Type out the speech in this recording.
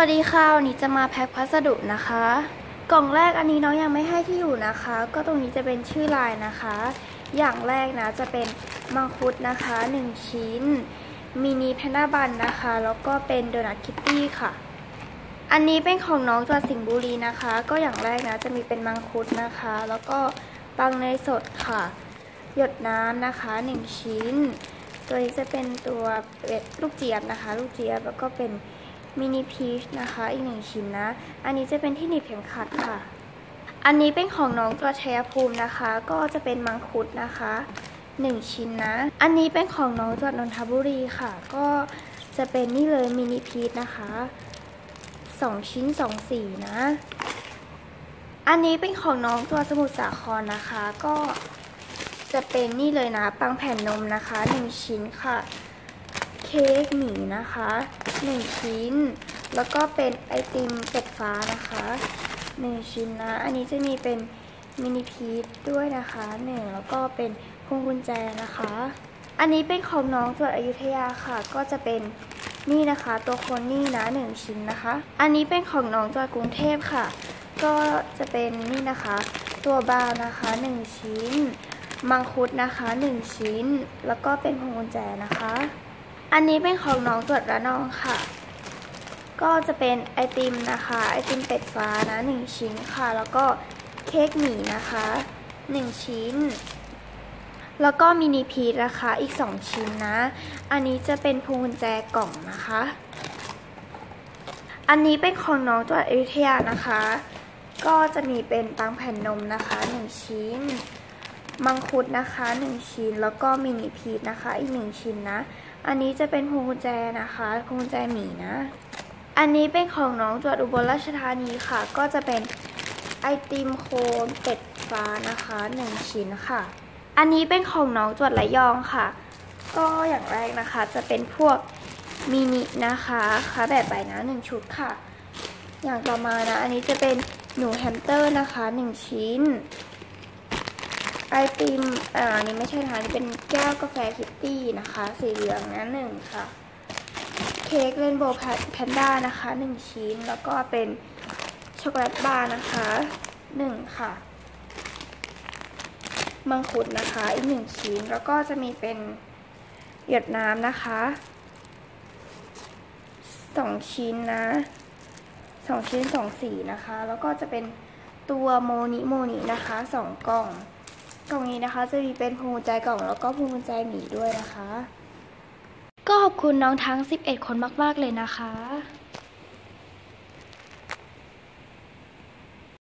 วัสดีค่ะวันนี้จะมาแพ็คพัสดุนะคะ กล่องแรกอันนี้น้องยังไม่ให้ที่อยู่นะคะ ก็ตรงนี้จะเป็นชื่อลายนะคะ อย่างแรกนะจะเป็นมังคุดนะคะ 1 ชิ้นมินิแพนด้าบันนะคะ แล้วก็เป็นโดนัทคิตตี้ค่ะ อันนี้เป็นของน้องจังหวัดสิงห์บุรีนะคะ ก็อย่างแรกนะจะมีเป็นมังคุดนะคะ แล้วก็ปังเนสดค่ะ หยดน้ำนะคะ 1 ชิ้น ตัวนี้จะเป็นตัวลูกเจี๊ยบนะคะ ลูกเจี๊ยบแล้วก็เป็น มินิพีชนะคะอีกหนึ่งชิ้นนะ อันนี้จะเป็นที่หนีบเข็มขัดค่ะ อันนี้เป็นของน้องตัวชัยภูมินะคะ ก็จะเป็นมังคุดนะคะหนึ่งชิ้นนะ อันนี้เป็นของน้องจังหวัดนนทบุรีค่ะ ก็จะเป็นนี่เลยมินิพีชนะคะสองชิ้นสองสีนะ อันนี้เป็นของน้องตัวสมุทรสาครนะคะ ก็จะเป็นนี่เลยนะ ปังแผ่นนมนะคะหนึ่งชิ้นค่ะ ค้กหมีนะคะหนึ่งชิ้น แล้วก็เป็นไอติมเป็ดฟ้านะคะหนึ่งชิ้นนะ อันนี้จะมีเป็นมินิพีชด้วยนะคะหนึ่งแล้วก็เป็นพวงกุญแจนะคะ อันนี้เป็นของน้องจังหวัดอยุธยาค่ะ ก็จะเป็นนี่นะคะ ตัวคนนี่นะหนึ่งชิ้นนะคะ อันนี้เป็นของน้องจังหวัดกรุงเทพค่ะ ก็จะเป็นนี่นะคะ ตัวบาร์นะคะหนึ่งชิ้น มังคุดนะคะหนึ่งชิ้น แล้วก็เป็นพวงกุญแจนะคะ อันนี้เป็นของน้องตรวจระนองค่ะ ก็จะเป็นไอติมนะคะ ไอติมเป็ดฟ้านะหนึ่งชิ้นค่ะ แล้วก็เค้กหมี่นะคะหนึ่งชิ้น แล้วก็มินิพีชนะคะอีกสองชิ้นนะ อันนี้จะเป็นพวงกุญแจกล่องนะคะ อันนี้เป็นของน้องตัวอยุธยานะคะ ก็จะมีเป็นปังแผ่นนมนะคะหนึ่งชิ้น มังคุดนะคะหนึ่งชิ้น แล้วก็มินิพีชนะคะ อีกหนึ่งชิ้นนะ อันนี้จะเป็นพวงกุญแจนะคะพวงกุญแจหมีนะ อันนี้เป็นของน้องจวดอุบลราชธานีค่ะ ก็จะเป็นไอติมโคนเป็ดฟ้านะคะหนึ่งชิ้นค่ะ อันนี้เป็นของน้องจวดระยองค่ะ ก็อย่างแรกนะคะจะเป็นพวกมินินะคะคะแบบใบนะหนึ่งชุดค่ะ อย่างต่อมานะ อันนี้จะเป็นหนูแฮมสเตอร์นะคะหนึ่งชิ้น ไอติมอ่านี่ไม่ใช่นะคะนี่เป็นแก้วกาแฟคิตตี้นะคะ สีเหลืองนะหนึ่งค่ะ เค้กเรนโบว์แพนด้านะคะหนึ่งชิ้น แล้วก็เป็นช็อกโกแลตบาร์นะคะหนึ่งค่ะ มังคุดนะคะอีกหนึ่งชิ้น แล้วก็จะมีเป็นหยดน้ำนะคะสองชิ้นนะสองชิ้นสองสีนะคะ แล้วก็จะเป็นตัวโมนิโมนินะคะสองกล่อง กล่องนี้นะคะจะมีเป็นพวงกุญแจกล่องแล้วก็พวงกุญแจหมีด้วยนะคะ ก็ขอบคุณน้องทั้ง 11 คนมาก ๆ เลยนะคะ